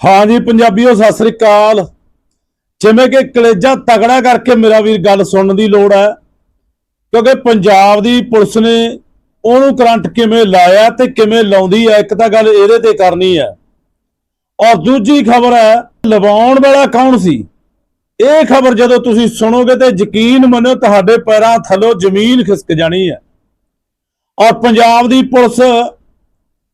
ਹਾਂ ਜੀ ਪੰਜਾਬੀਓ, ਸਤਿ ਸ੍ਰੀ ਅਕਾਲ। ਜਿਵੇਂ ਕਿ ਕਲੇਜਾ ਤਗੜਾ ਕਰਕੇ ਮੇਰਾ ਵੀਰ ਗੱਲ ਸੁਣਨ ਦੀ ਲੋੜ ਹੈ, ਕਿਉਂਕਿ ਪੰਜਾਬ ਦੀ ਪੁਲਿਸ ਨੇ ਉਹਨੂੰ ਕਰੰਟ ਕਿਵੇਂ ਲਾਇਆ ਤੇ ਕਿਵੇਂ ਲਾਉਂਦੀ ਹੈ, ਇੱਕ ਤਾਂ ਗੱਲ ਇਹਦੇ ਤੇ ਕਰਨੀ ਹੈ। ਔਰ ਦੂਜੀ ਖਬਰ ਹੈ, ਲਵਾਉਣ ਵਾਲਾ ਕੌਣ ਸੀ? ਇਹ ਖਬਰ ਜਦੋਂ ਤੁਸੀਂ ਸੁਣੋਗੇ ਤੇ ਯਕੀਨ ਮੰਨੋ ਤੁਹਾਡੇ ਪੈਰਾਂ ਥੱਲੋਂ ਜ਼ਮੀਨ ਖਿਸਕ ਜਾਣੀ ਹੈ। ਔਰ ਪੰਜਾਬ ਦੀ ਪੁਲਿਸ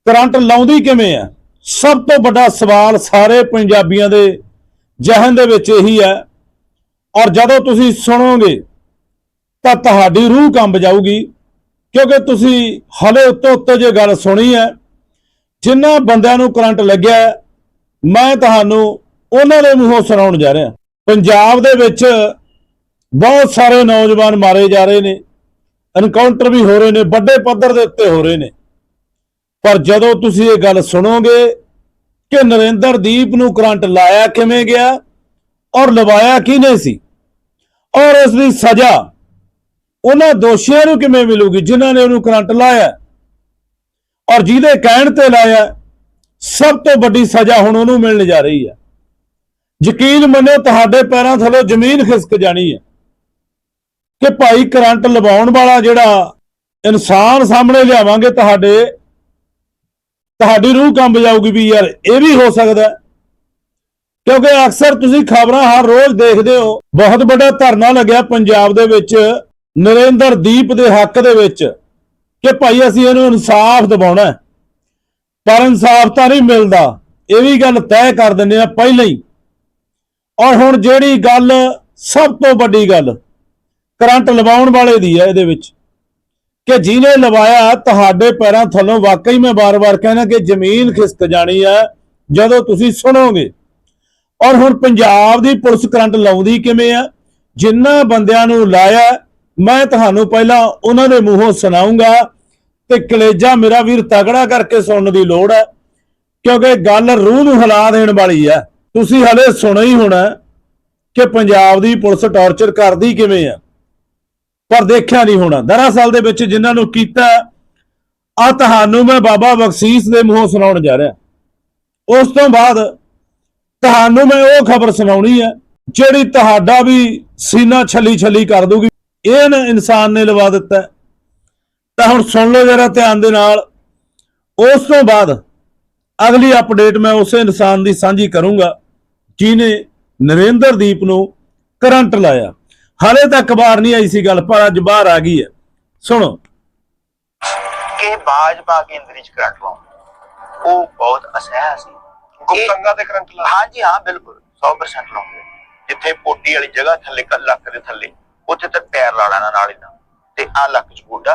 ਕਰੰਟ ਲਾਉਂਦੀ ਕਿਵੇਂ ਹੈ? ਸਭ ਤੋਂ ਵੱਡਾ ਸਵਾਲ ਸਾਰੇ ਪੰਜਾਬੀਆਂ ਦੇ ਜਹਨ ਦੇ ਵਿੱਚ ਇਹੀ ਹੈ। ਔਰ ਜਦੋਂ ਤੁਸੀਂ ਸੁਣੋਗੇ ਤਾਂ ਤੁਹਾਡੀ ਰੂਹ ਕੰਬ ਜਾਊਗੀ, ਕਿਉਂਕਿ ਤੁਸੀਂ ਹਲੇ ਉੱਤੋਂ ਉੱਤੋਂ ਜੇ ਗੱਲ ਸੁਣੀ ਹੈ ਜਿਨ੍ਹਾਂ ਬੰਦਿਆਂ ਨੂੰ ਕਰੰਟ ਲੱਗਿਆ ਮੈਂ ਤੁਹਾਨੂੰ ਉਹਨਾਂ ਦੇ ਮੂੰਹੋਂ ਸੁਣਾਉਣ ਜਾ ਰਿਹਾ। ਪੰਜਾਬ ਦੇ ਵਿੱਚ ਬਹੁਤ ਸਾਰੇ ਨੌਜਵਾਨ ਮਾਰੇ ਜਾ ਰਹੇ ਨੇ, ਐਨਕਾਊਂਟਰ ਵੀ ਹੋ ਰਹੇ ਨੇ, ਵੱਡੇ ਪੱਧਰ ਦੇ ਉੱਤੇ ਹੋ ਰਹੇ ਨੇ। ਪਰ ਜਦੋਂ ਤੁਸੀਂ ਇਹ ਗੱਲ ਸੁਣੋਗੇ ਕਿ ਨਰਿੰਦਰ ਦੀਪ ਨੂੰ ਕਰੰਟ ਲਾਇਆ ਕਿਵੇਂ ਗਿਆ ਔਰ ਲਵਾਇਆ ਕਿਹਨੇ ਸੀ? ਔਰ ਇਸ ਦੀ ਸਜ਼ਾ ਉਹਨਾਂ ਦੋਸ਼ੀਆਂ ਨੂੰ ਕਿਵੇਂ ਮਿਲੂਗੀ ਜਿਨ੍ਹਾਂ ਨੇ ਉਹਨੂੰ ਕਰੰਟ ਲਾਇਆ? ਔਰ ਜਿਹਦੇ ਕਹਿਣ ਤੇ ਲਾਇਆ, ਸਭ ਤੋਂ ਵੱਡੀ ਸਜ਼ਾ ਹੁਣ ਉਹਨੂੰ ਮਿਲਣ ਜਾ ਰਹੀ ਹੈ। ਯਕੀਨ ਮੰਨੋ ਤੁਹਾਡੇ ਪੈਰਾਂ ਥੱਲੇ ਜ਼ਮੀਨ ਖਿਸਕ ਜਾਣੀ ਹੈ ਕਿ ਭਾਈ ਕਰੰਟ ਲਵਾਉਣ ਵਾਲਾ ਜਿਹੜਾ ਇਨਸਾਨ ਸਾਹਮਣੇ ਲਿਆਵਾਂਗੇ ਤੁਹਾਡੇ ਤੁਹਾਡੀ ਰੂਹ ਕੰਬ ਜਾਊਗੀ ਵੀ ਯਾਰ ਇਹ ਵੀ ਹੋ ਸਕਦਾ ਕਿਉਂਕਿ ਅਕਸਰ ਤੁਸੀਂ ਖਬਰਾਂ ਹਰ ਰੋਜ਼ ਦੇਖਦੇ ਹੋ। ਬਹੁਤ ਵੱਡਾ ਧਰਨਾ ਲੱਗਿਆ ਪੰਜਾਬ ਦੇ ਵਿੱਚ, ਨਰਿੰਦਰ ਦੀਪ ਦੇ ਹੱਕ ਦੇ ਵਿੱਚ, ਕਿ ਭਾਈ ਅਸੀਂ ਇਹਨੂੰ ਇਨਸਾਫ ਦਿਵਾਉਣਾ ਪਰ ਇਨਸਾਫ ਤਾਂ ਨਹੀਂ ਮਿਲਦਾ। ਇਹ ਵੀ ਗੱਲ ਤੈਅ ਕਰ ਦਿੰਦੇ ਆ ਪਹਿਲਾਂ ਹੀ। ਔਰ ਹੁਣ ਜਿਹੜੀ ਗੱਲ ਸਭ ਤੋਂ ਵੱਡੀ ਗੱਲ, ਕਰੰਟ ਲਵਾਉਣ ਵਾਲੇ ਦੀ ਹੈ ਇਹਦੇ ਵਿੱਚ। ਕਿ ਜਿਹਨੇ ਲਵਾਇਆ ਤੁਹਾਡੇ ਪੈਰਾਂ ਥੱਲੋਂ, ਵਾਕਈ ਮੈਂ ਬਾਰ-ਬਾਰ ਕਹਿਣਾ ਕਿ ਜ਼ਮੀਨ ਖਿਸਕ ਜਾਣੀ ਹੈ, ਜਦੋਂ ਤੁਸੀਂ ਸੁਣੋਗੇ। ਔਰ ਹੁਣ ਪੰਜਾਬ ਦੀ ਪੁਲਿਸ ਕਰੰਟ ਲਾਉਂਦੀ ਕਿਵੇਂ ਆ? ਜਿਨ੍ਹਾਂ ਬੰਦਿਆਂ ਨੂੰ ਲਾਇਆ, ਮੈਂ ਤੁਹਾਨੂੰ ਪਹਿਲਾਂ ਉਹਨਾਂ ਦੇ ਮੂੰਹੋਂ ਸੁਣਾਉਂਗਾ ਤੇ ਕਲੇਜਾ ਮੇਰਾ ਵੀਰ ਤਗੜਾ ਕਰਕੇ ਸੁਣਨ ਦੀ ਲੋੜ ਹੈ, ਕਿਉਂਕਿ ਗੱਲ ਰੂਹ ਨੂੰ ਹਿਲਾ ਦੇਣ ਵਾਲੀ ਹੈ। ਤੁਸੀਂ ਹਲੇ ਸੁਣਿਆ ਹੀ ਹੋਣਾ ਕਿ ਪੰਜਾਬ ਦੀ ਪੁਲਿਸ ਟਾਰਚਰ ਕਰਦੀ ਕਿਵੇਂ ਆ। ਪਰ ਦੇਖਿਆ ਨਹੀਂ ਹੋਣਾ। ਦਰਅਸਲ ਦੇ ਵਿੱਚ ਜਿਨ੍ਹਾਂ ਨੂੰ ਕੀਤਾ ਆ ਤੁਹਾਨੂੰ ਮੈਂ ਬਾਬਾ ਬਖਸ਼ੀਸ਼ ਦੇ ਮੂੰਹੋਂ ਸੁਣਾਉਣ ਜਾ ਰਿਹਾ। ਉਸ ਤੋਂ ਬਾਅਦ ਤੁਹਾਨੂੰ ਮੈਂ ਉਹ ਖਬਰ ਸੁਣਾਉਣੀ ਹੈ, ਜਿਹੜੀ ਤੁਹਾਡਾ ਵੀ ਸੀਨਾ ਛੱਲੀ ਛੱਲੀ ਕਰ ਦੂਗੀ ਇਹ ਨਾ ਇਨਸਾਨ ਨੇ ਲਵਾ ਦਿੱਤਾ ਤਾਂ ਹੁਣ ਸੁਣ ਲਓ ਜਰਾ ਧਿਆਨ ਦੇ ਨਾਲ। ਉਸ ਤੋਂ ਬਾਅਦ ਅਗਲੀ ਅਪਡੇਟ ਮੈਂ ਉਸੇ ਇਨਸਾਨ ਦੀ ਸਾਂਝੀ ਕਰੂੰਗਾ ਜਿਨੇ ਨਰਿੰਦਰਦੀਪ ਨੂੰ ਕਰੰਟ ਲਾਇਆ। ਹਾਲੇ ਤੱਕ ਬਾਹਰ ਨਹੀਂ ਆਈ ਸੀ ਗੱਲ ਪਰ ਅੱਜ ਬਾਹਰ ਆ ਗਈ ਹੈ। ਸੁਣੋ। ਕਿ ਬਾਜ ਪਾ ਕੇ ਇੰਦਰੀ ਚ ਕਰੰਟ ਲਾਉਂ ਉਹ ਬਹੁਤ ਅਸਹਿ ਸੀ। ਗੁਪਤੰਗਾ ਤੇ ਕਰੰਟ ਲਾ ਹਾਂਜੀ ਹਾਂ ਬਿਲਕੁਲ। 100% ਲਾਉਂਗੇ ਜਿੱਥੇ ਪੋਟੀ ਵਾਲੀ ਜਗ੍ਹਾ ਥੱਲੇ ਕ ਲੱਕ ਦੇ ਥੱਲੇ। ਉੱਥੇ ਤੇ ਪੈਰ ਲਾ ਲੈਣਾ ਨਾਲ ਇਹਨਾਂ ਤੇ। ਆ ਲੱਕ ਚ ਗੋਡਾ।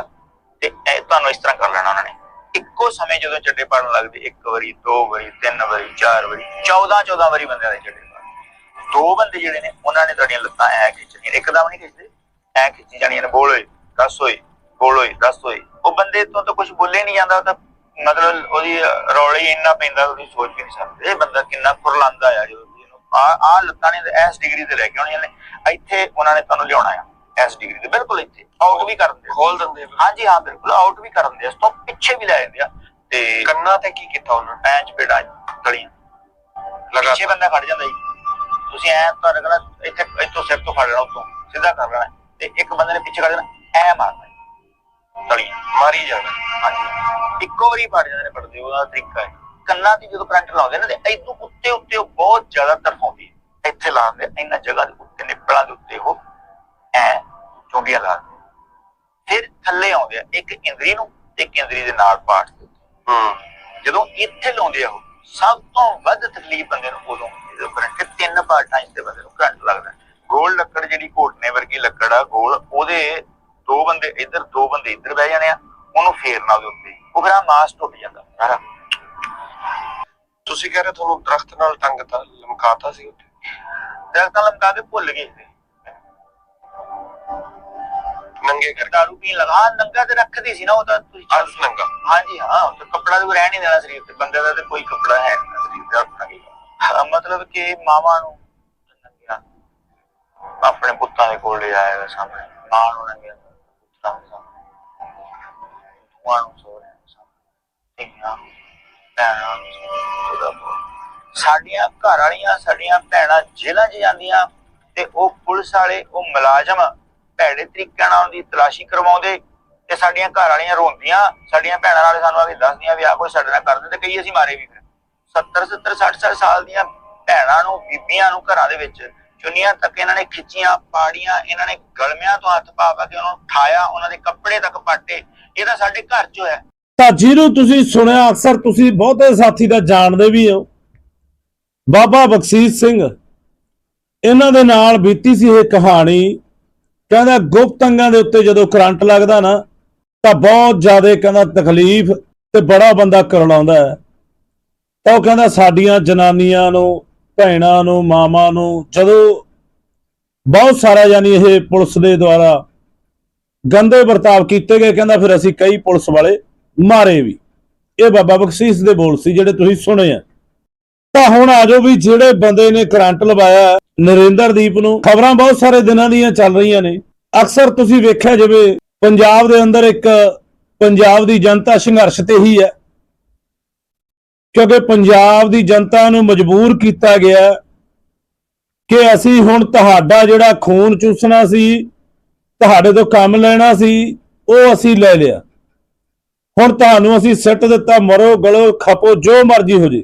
ਤੇ ਇਹ ਤੁਹਾਨੂੰ ਇਸ ਤਰ੍ਹਾਂ ਕਰ ਲੈਣਾ ਉਹਨਾਂ ਨੇ। ਇੱਕੋ ਸਮੇਂ ਜਦੋਂ ਚੱਡੇ ਪਾੜਨ ਲੱਗਦੇ ਇੱਕ ਵਾਰੀ ਦੋ ਵਾਰੀ ਤਿੰਨ ਵਾਰੀ ਚਾਰ ਵਾਰੀ 14 14 ਵਾਰੀ ਬੰਦਿਆਂ ਦੇ ਚੱਡੇ ਦੋ ਬੰਦੇ ਜਿਹੜੇ ਨੇ ਉਹਨਾਂ ਨੇ ਤੁਹਾਡੀਆਂ ਲੱਤਾਂ ਐ ਖਿੱਚਣੀਆਂ ਇੱਕਦਮ ਨਹੀਂ ਖਿੱਚਦੇ ਐ ਖਿੱਚੀ ਜਾਣੀਆਂ ਨੇ ਬੋਲ ਓਏ ਦੱਸ ਓਏ ਬੋਲ ਓਏ ਦੱਸ ਓਏ। ਉਹ ਬੰਦੇ ਤੋਂ ਤਾਂ ਕੁਝ ਬੋਲੇ ਨਹੀਂ ਜਾਂਦਾ ਉਹ ਤਾਂ ਮਤਲਬ ਉਹਦੀ ਰੌਲੀ ਇੰਨਾ ਪੈਂਦਾ ਤੁਸੀਂ ਸੋਚ ਵੀ ਨਹੀਂ ਸਕਦੇ। ਇਹ ਬੰਦਾ ਕਿੰਨਾ ਫੁਰਲਾਂਦਾ ਆ ਇਹਨੂੰ ਆ ਆ ਲੱਤਾਂ ਨੇ ਇਸ ਡਿਗਰੀ ਤੇ ਲੈ ਕੇ ਆਉਣੀਆਂ ਨੇ। ਇੱਥੇ ਉਹਨਾਂ ਨੇ ਤੁਹਾਨੂੰ ਲਿਆਉਣਾ ਆ ਇਸ ਡਿਗਰੀ ਤੇ। ਬਿਲਕੁਲ ਇੱਥੇ। ਆਊਟ ਵੀ ਕਰ ਦਿੰਦੇ। ਖੋਲ ਦਿੰਦੇ। ਹਾਂਜੀ ਹਾਂ ਬਿਲਕੁਲ। ਆਊਟ ਵੀ ਕਰ ਦਿੰਦੇ ਆ। ਇਸ ਤੋਂ ਪਿੱਛੇ ਵੀ ਲੈ ਜਾਂਦੇ ਆ। ਤੇ ਕੰਨਾਂ ਤੇ ਕੀ ਕੀਤਾ ਉਹਨਾਂ ਪੈਂਚ ਪੇੜਾ ਤਲੀਆਂ ਪਿੱਛੇ ਲਗਾਤਾਰ। ਬੰਦਾ ਖੜ ਜਾਂਦਾ ਜੀ। ਤੁਸੀਂ ਐ ਤੁਹਾਡੇ ਕੋਲ ਇੱਥੇ ਇੱਥੋਂ ਸਿਰ ਤੋਂ ਫੜ ਲੈਣਾ ਉੱਤੋਂ ਸਿੱਧਾ ਕਰ ਲੈਣਾ। ਤੇ ਇੱਕ ਬੰਦੇ ਨੇ ਪਿੱਛੇ ਖੜ ਜਾਣਾ ਐ ਮਾਰਨਾ। ਤਲੀਆਂ ਮਾਰੀ ਜਾਣਾ। ਹਾਂਜੀ। ਇੱਕੋ ਵਾਰੀ ਫੜ ਜਾਂਦੇ ਨੇ ਪੜਦੇ ਉਹਦਾ ਤਰੀਕਾ ਹੈ। ਕੰਨਾਂ ਦੀ ਜਦੋਂ ਕਰੰਟ ਲਾਉਂਦੇ ਨੇ ਤੇ ਇਦੋਂ ਉੱਤੇ ਉੱਤੇ ਉਹ ਬਹੁਤ ਜ਼ਿਆਦਾ ਤਰਫਾਉਂਦੀ ਹੈ। ਇੱਥੇ ਲਾਉਂਦੇ ਇੰਨਾ ਜਗ੍ਹਾ ਦੇ ਉੱਤੇ ਨਿੱਪਲਾਂ ਦੇ ਉੱਤੇ ਉਹ ਐ ਚੁੰਡੀਆਂ ਲਾਉਂਦੇ ਆ। ਫਿਰ ਥੱਲੇ ਆਉਂਦੇ ਆ ਇੱਕ ਇੰਦਰੀ ਨੂੰ ਤੇ ਇੱਕ ਇੰਦਰੀ ਦੇ ਨਾਲ ਉੱਤੇ। ਹੂੰ। ਜਦੋਂ ਇੱਥੇ ਲਾਉਂਦੇ ਆ ਉਹ ਸਭ ਤੋਂ ਵੱਧ ਤਕਲੀਫ ਬੰਦੇ ਨੂੰ ਉਦੋਂ ਕਰੰਟ ਤਿੰਨ ਪਾਰਟਾਂ ਦੇ ਬੰਦੇ ਨੂੰ ਕਰੰਟ ਲੱਗਦਾ। ਗੋਲ ਲੱਕੜ ਜਿਹੜੀ ਘੋਟਨੇ ਵਰਗੀ ਲੱਕੜ ਆ ਗੋਲ ਉਹਦੇ ਦੋ ਬੰਦੇ ਇੱਧਰ ਦੋ ਬੰਦੇ ਇੱਧਰ ਬਹਿ ਜਾਣੇ ਆ ਉਹਨੂੰ ਫੇਰਨਾ ਉਹਦੇ ਉੱਤੇ। ਉਹ ਫਿਰ ਆ ਮਾਸ ਟੁੱਟ ਜਾਂਦਾ ਸਾਰਾ। ਤੁਸੀਂ ਕਹਿ ਰਹੇ ਤੁਹਾਨੂੰ ਦਰਖਤ ਨਾਲ ਟੰਗਤਾ ਲਮਕਾਤਾ ਸੀ ਉੱਥੇ? ਦਰਖਤਾਂ ਲਮਕਾ ਕੇ ਭੁੱਲ ਗਏ। ਨੰਗੇ ਕਰਕੇ ਦਾਰੂ ਪੀਣ ਲਗਾ। ਨੰਗਾ ਤੇ ਰੱਖਦੀ ਸੀ ਨਾ ਉਹ ਤਾਂ ਤੁਸੀਂ ਅੱਜ ਨੰਗਾ। ਹਾਂਜੀ ਹਾਂ ਉਹ ਤਾਂ ਕੱਪੜਾ ਤਾਂ ਰਹਿ ਨਹੀਂ ਦੇਣਾ ਸਰੀਰ ਤੇ। ਬੰਦੇ ਦਾ ਤੇ ਕੋਈ ਕੱਪੜਾ ਹੈ ਨਹੀਂ ਸਰੀਰ ਤੇ ਹਾਂ, ਮਤਲਬ ਕਿ ਮਾਵਾਂ ਨੂੰ ਨੰਗਿਆ। ਆਪਣੇ ਪੁੱਤਾਂ ਦੇ ਕੋਲ ਲੈ ਆਇਆ ਸਾਹਮਣੇ। ਮਾਂ ਨੂੰ ਨੰਗਿਆ। ਪੁੱਤਾਂ ਸਾਹਮਣੇ। ਧੂਆਂ ਨੂੰ ਦੇ ਸਾਹਮਣੇ। ਧੀਆਂ ਭੈਣਾਂ ਉਹਦਾ ਸਾਡੀਆਂ ਘਰ ਵਾਲੀਆਂ ਸਾਡੀਆਂ ਭੈਣਾਂ ਜੇਲ੍ਹਾਂ 'ਚ ਜਾਂਦੀਆਂ ਤੇ ਉਹ ਪੁਲਿਸ ਵਾਲੇ ਉਹ ਮੁਲਾਜ਼ਮ ਭੈੜੇ ਤਰੀਕਿਆਂ ਨਾਲ ਉਹਦੀ ਤਲਾਸ਼ੀ ਕਰਵਾਉਂਦੇ ਤੇ ਸਾਡੀਆਂ ਘਰ ਵਾਲੀਆਂ ਰੋਂਦੀਆਂ, ਸਾਡੀਆਂ ਭੈਣਾਂ ਨਾਲ ਸਾਨੂੰ ਆ ਕੇ ਦੱਸਦੀਆਂ ਵੀ ਆ ਕੋਈ ਸਾਡੇ ਨਾਲ ਕਰਦੇ ਤੇ ਕਈ ਅਸੀਂ ਮਾਰੇ ਵੀ ਫਿਰ। 70 70 60 60 ਸਾਲ ਦੀਆਂ ਭੈਣਾਂ ਨੂੰ, ਬੀਬੀਆਂ ਨੂੰ ਘਰਾਂ ਦੇ ਵਿੱਚ ਚੁੰਨੀਆਂ ਤੱਕ ਇਹਨਾਂ ਨੇ ਖਿੱਚੀਆਂ, ਪਾੜੀਆਂ, ਇਹਨਾਂ ਨੇ ਗਲਮਿਆਂ ਤੋਂ ਹੱਥ ਪਾ ਪਾ ਕੇ ਉਹਨਾਂ ਨੂੰ ਠਾਇਆ, ਉਹਨਾਂ ਦੇ ਕੱਪੜੇ ਤੱਕ ਪਾਟੇ। ਇਹ ਤਾਂ ਸਾਡੇ ਘਰ 'ਚ ਹੋਇਆ ਤਾਂ ਜਿਹਨੂੰ ਤੁਸੀਂ ਸੁਣਿਆ ਅਕਸਰ, ਤੁਸੀਂ ਬਹੁਤੇ ਸਾਥੀ ਦਾ ਜਾਣਦੇ ਵੀ ਹੋ। ਬਾਬਾ ਬਖਸ਼ੀਸ਼ ਸਿੰਘ, ਇਹਨਾਂ ਦੇ ਨਾਲ ਬੀਤੀ ਸੀ ਇਹ ਕਹਾਣੀ ਕਹਿੰਦਾ ਗੁਪਤ ਅੰਗਾਂ ਦੇ ਉੱਤੇ ਜਦੋਂ ਕਰੰਟ ਲੱਗਦਾ ਨਾ, ਤਾਂ ਬਹੁਤ ਜ਼ਿਆਦਾ ਕਹਿੰਦਾ ਤਕਲੀਫ ਤੇ ਬੜਾ ਬੰਦਾ ਕਰਲਾਉਂਦਾ ਹੈ। ਤਾਂ ਉਹ ਕਹਿੰਦਾ ਸਾਡੀਆਂ ਜਨਾਨੀਆਂ ਨੂੰ, ਭੈਣਾਂ ਨੂੰ, ਮਾਵਾਂ ਨੂੰ, ਜਦੋਂ ਬਹੁਤ ਸਾਰਾ ਯਾਨੀ ਇਹ ਪੁਲਿਸ ਦੇ ਦੁਆਰਾ ਗੰਦੇ ਵਰਤਾਵ ਕੀਤੇ ਗਏ, ਕਹਿੰਦਾ ਫਿਰ ਅਸੀਂ ਕਈ ਪੁਲਿਸ ਵਾਲੇ ਮਾਰੇ ਵੀ। ਇਹ ਬਾਬਾ ਬਖਸ਼ੀਸ਼ ਦੇ ਬੋਲ ਸੀ, ਜਿਹੜੇ ਤੁਸੀਂ ਸੁਣੇ ਆ। ਤਾਂ ਹੁਣ ਆਜੋ ਵੀ ਜਿਹੜੇ ਬੰਦੇ ਨੇ ਕਰੰਟ ਲਵਾਇਆ ਨਰਿੰਦਰਦੀਪ ਨੂੰ, ਖਬਰਾਂ ਬਹੁਤ ਸਾਰੇ ਦਿਨਾਂ ਦੀਆਂ ਚੱਲ ਰਹੀਆਂ ਨੇ। ਅਕਸਰ ਤੁਸੀਂ ਵੇਖਿਆ ਜਿਵੇਂ, ਪੰਜਾਬ ਦੇ ਅੰਦਰ ਇੱਕ ਪੰਜਾਬ ਦੀ ਜਨਤਾ ਸੰਘਰਸ਼ ਤੇ ਹੀ ਹੈ। ਕਿਉਂਕਿ ਪੰਜਾਬ ਦੀ ਜਨਤਾ ਨੂੰ ਮਜਬੂਰ ਕੀਤਾ ਗਿਆ ਕਿ ਅਸੀਂ ਹੁਣ ਤੁਹਾਡਾ ਜਿਹੜਾ ਖੂਨ ਚੂਸਣਾ ਸੀ, ਤੁਹਾਡੇ ਤੋਂ ਕੰਮ ਲੈਣਾ ਸੀ, ਉਹ ਅਸੀਂ ਲੈ ਲਿਆ। ਹੁਣ ਤੁਹਾਨੂੰ ਅਸੀਂ ਸਿੱਟ ਦਿੱਤਾ, ਮਰੋ ਗਲੋ, ਖਪੋ, ਜੋ ਮਰਜ਼ੀ ਹੋ ਜੇ।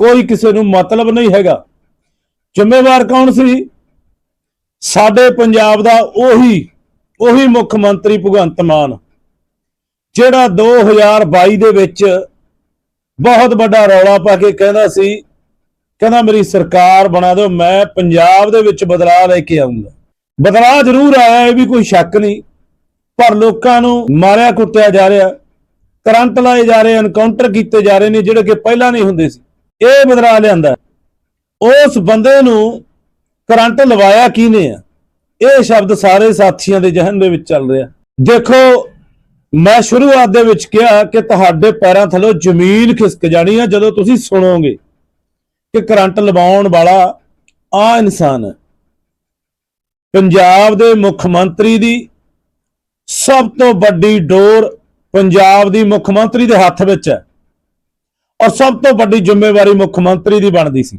ਕੋਈ ਕਿਸੇ ਨੂੰ ਮਤਲਬ ਨਹੀਂ ਹੈਗਾ। ਜ਼ਿੰਮੇਵਾਰ ਕੌਣ ਸੀ? ਸਾਡੇ ਪੰਜਾਬ ਦਾ ਉਹੀ ਉਹੀ ਮੁੱਖ ਮੰਤਰੀ ਭਗਵੰਤ ਮਾਨ, ਜਿਹੜਾ 2022 ਦੇ ਵਿੱਚ ਬਹੁਤ ਵੱਡਾ ਰੌਲਾ ਪਾ ਕੇ ਕਹਿੰਦਾ ਸੀ, ਕਹਿੰਦਾ ਮੇਰੀ ਸਰਕਾਰ ਬਣਾ ਦਿਓ, ਮੈਂ ਪੰਜਾਬ ਦੇ ਵਿੱਚ ਬਦਲਾਅ ਲੈ ਕੇ ਆਉਂਗਾ ਬਦਲਾਅ ਜ਼ਰੂਰ ਆਇਆ, ਇਹ ਵੀ ਕੋਈ ਸ਼ੱਕ ਨਹੀਂ, ਪਰ ਲੋਕਾਂ ਨੂੰ ਮਾਰਿਆ ਕੁੱਟਿਆ ਜਾ ਰਿਹਾ, ਕਰੰਟ ਲਾਏ ਜਾ ਰਹੇ ਐਨਕਾਊਂਟਰ ਕੀਤੇ ਜਾ ਰਹੇ ਨੇ, ਜਿਹੜੇ ਕਿ ਪਹਿਲਾਂ ਨਹੀਂ ਹੁੰਦੇ ਸੀ। ਇਹ ਬਦਲਾ ਲਿਆਂਦਾ ਉਸ ਬੰਦੇ ਨੂੰ ਕਰੰਟ ਲਵਾਇਆ ਕਿਹਨੇ ਆ? ਇਹ ਸ਼ਬਦ ਸਾਰੇ ਸਾਥੀਆਂ ਦੇ ਜਹਨ ਦੇ ਵਿੱਚ ਚੱਲ ਰਿਹਾ। ਦੇਖੋ, ਮੈਂ ਸ਼ੁਰੂਆਤ ਦੇ ਵਿੱਚ ਕਿਹਾ ਕਿ ਤੁਹਾਡੇ ਪੈਰਾਂ ਥੱਲੋਂ ਜ਼ਮੀਨ ਖਿਸਕ ਜਾਣੀ ਆ, ਜਦੋਂ ਤੁਸੀਂ ਸੁਣੋਗੇ ਕਿ ਕਰੰਟ ਲਵਾਉਣ ਵਾਲਾ ਆ ਇਨਸਾਨ ਹੈ। ਪੰਜਾਬ ਦੇ ਮੁੱਖ ਮੰਤਰੀ ਦੀ ਸਭ ਤੋਂ ਵੱਡੀ ਡੋਰ ਪੰਜਾਬ ਦੀ ਮੁੱਖ ਮੰਤਰੀ ਦੇ ਹੱਥ ਵਿੱਚ ਹੈ। ਔਰ ਸਭ ਤੋਂ ਵੱਡੀ ਜ਼ਿੰਮੇਵਾਰੀ ਮੁੱਖ ਮੰਤਰੀ ਦੀ ਬਣਦੀ ਸੀ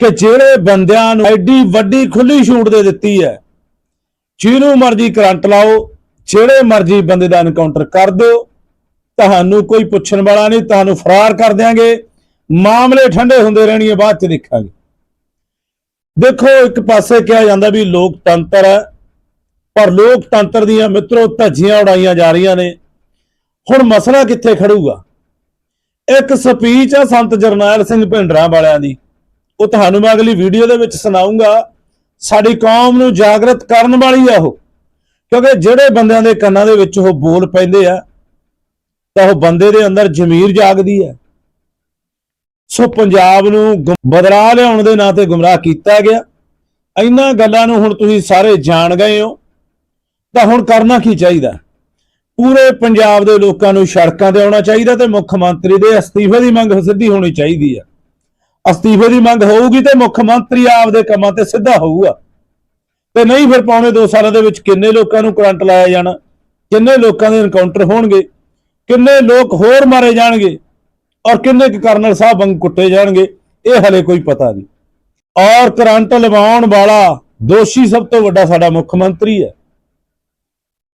ਕਿ ਜਿਹੜੇ ਬੰਦਿਆਂ ਨੂੰ ਐਡੀ ਵੱਡੀ ਖੁੱਲੀ ਛੂਟ ਦੇ ਦਿੱਤੀ ਹੈ, ਜਿਹਨੂੰ ਮਰਜ਼ੀ ਕਰੰਟ ਲਾਓ, ਜਿਹੜੇ ਮਰਜ਼ੀ ਬੰਦੇ ਦਾ ਐਨਕਾਊਂਟਰ ਕਰ ਦਿਓ, ਤੁਹਾਨੂੰ ਕੋਈ ਪੁੱਛਣ ਵਾਲਾ ਨਹੀਂ, ਤੁਹਾਨੂੰ ਫਰਾਰ ਕਰ ਦਿਆਂਗੇ, ਮਾਮਲੇ ਠੰਡੇ ਹੁੰਦੇ ਰਹਿਣਗੇ, ਬਾਅਦ ਚ ਦੇਖਾਂਗੇ। ਦੇਖੋ, ਇੱਕ ਪਾਸੇ ਕਿਹਾ ਜਾਂਦਾ ਵੀ ਲੋਕਤੰਤਰ ਹੈ, ਪਰ ਲੋਕਤੰਤਰ ਦੀਆਂ ਮਿੱਤਰੋ ਧੱਜੀਆਂ ਉਡਾਈਆਂ ਜਾ ਰਹੀਆਂ ਨੇ। ਹੁਣ ਮਸਲਾ ਕਿੱਥੇ ਖੜੂਗਾ? ਇੱਕ ਸਪੀਚ ਆ ਸੰਤ ਜਰਨੈਲ ਸਿੰਘ ਭਿੰਡਰਾਂ ਵਾਲਿਆਂ ਦੀ। ਉਹ ਤੁਹਾਨੂੰ ਮੈਂ ਅਗਲੀ ਵੀਡੀਓ ਦੇ ਵਿੱਚ ਸੁਣਾਉਂਗਾ ਸਾਡੀ ਕੌਮ ਨੂੰ ਜਾਗਰਤ ਕਰਨ ਵਾਲੀ ਆ ਉਹ। ਕਿਉਂਕਿ ਜਿਹੜੇ ਬੰਦਿਆਂ ਦੇ ਕੰਨਾਂ ਦੇ ਵਿੱਚ ਉਹ ਬੋਲ ਪੈਂਦੇ ਆ, ਤਾਂ ਉਹ ਬੰਦੇ ਦੇ ਅੰਦਰ ਜ਼ਮੀਰ ਜਾਗਦੀ ਹੈ ਸੋ ਪੰਜਾਬ ਨੂੰ ਗੁੰਮ- ਬਦਲਾ ਲਿਆਉਣ ਦੇ ਨਾਂ ਤੇ ਗੁੰਮਰਾਹ ਕੀਤਾ ਗਿਆ। ਇਹਨਾਂ ਗੱਲਾਂ ਨੂੰ ਹੁਣ ਤੁਸੀਂ ਸਾਰੇ ਜਾਣ ਗਏ ਹੋ। ਤਾਂ ਹੁਣ ਕਰਨਾ ਕੀ ਚਾਹੀਦਾ? ਪੂਰੇ ਪੰਜਾਬ ਦੇ ਲੋਕਾਂ ਨੂੰ ਸੜਕਾਂ ਤੇ ਆਉਣਾ ਚਾਹੀਦਾ ਤੇ ਮੁੱਖ ਮੰਤਰੀ ਦੇ ਅਸਤੀਫੇ ਦੀ ਮੰਗ ਸਿੱਧੀ ਹੋਣੀ ਚਾਹੀਦੀ ਹੈ ਅਸਤੀਫੇ ਦੀ ਮੰਗ ਹੋਊਗੀ ਤੇ ਮੁੱਖ ਮੰਤਰੀ ਆਪਦੇ ਕੰਮਾਂ ਤੇ ਸਿੱਧਾ ਹੋਊਗਾ। ਤੇ ਨਹੀਂ ਫਿਰ ਪੌਣੇ 2 ਸਾਲਾਂ ਦੇ ਵਿੱਚ ਕਿੰਨੇ ਲੋਕਾਂ ਨੂੰ ਕਰੰਟ ਲਾਇਆ ਜਾਣਾ, ਕਿੰਨੇ ਲੋਕਾਂ ਦੇ ਇਨਕਾਊਂਟਰ ਹੋਣਗੇ, ਕਿੰਨੇ ਲੋਕ ਹੋਰ ਮਾਰੇ ਜਾਣਗੇ ਔਰ ਕਿੰਨੇ ਕੁ ਕਰਨਲ ਸਾਹਿਬ ਵਾਂਗ ਕੁੱਟੇ ਜਾਣਗੇ, ਇਹ ਹਲੇ ਕੋਈ ਪਤਾ ਨਹੀਂ। ਔਰ ਕਰੰਟ ਲਵਾਉਣ ਵਾਲਾ ਦੋਸ਼ੀ ਸਭ ਤੋਂ ਵੱਡਾ ਸਾਡਾ ਮੁੱਖ ਮੰਤਰੀ ਹੈ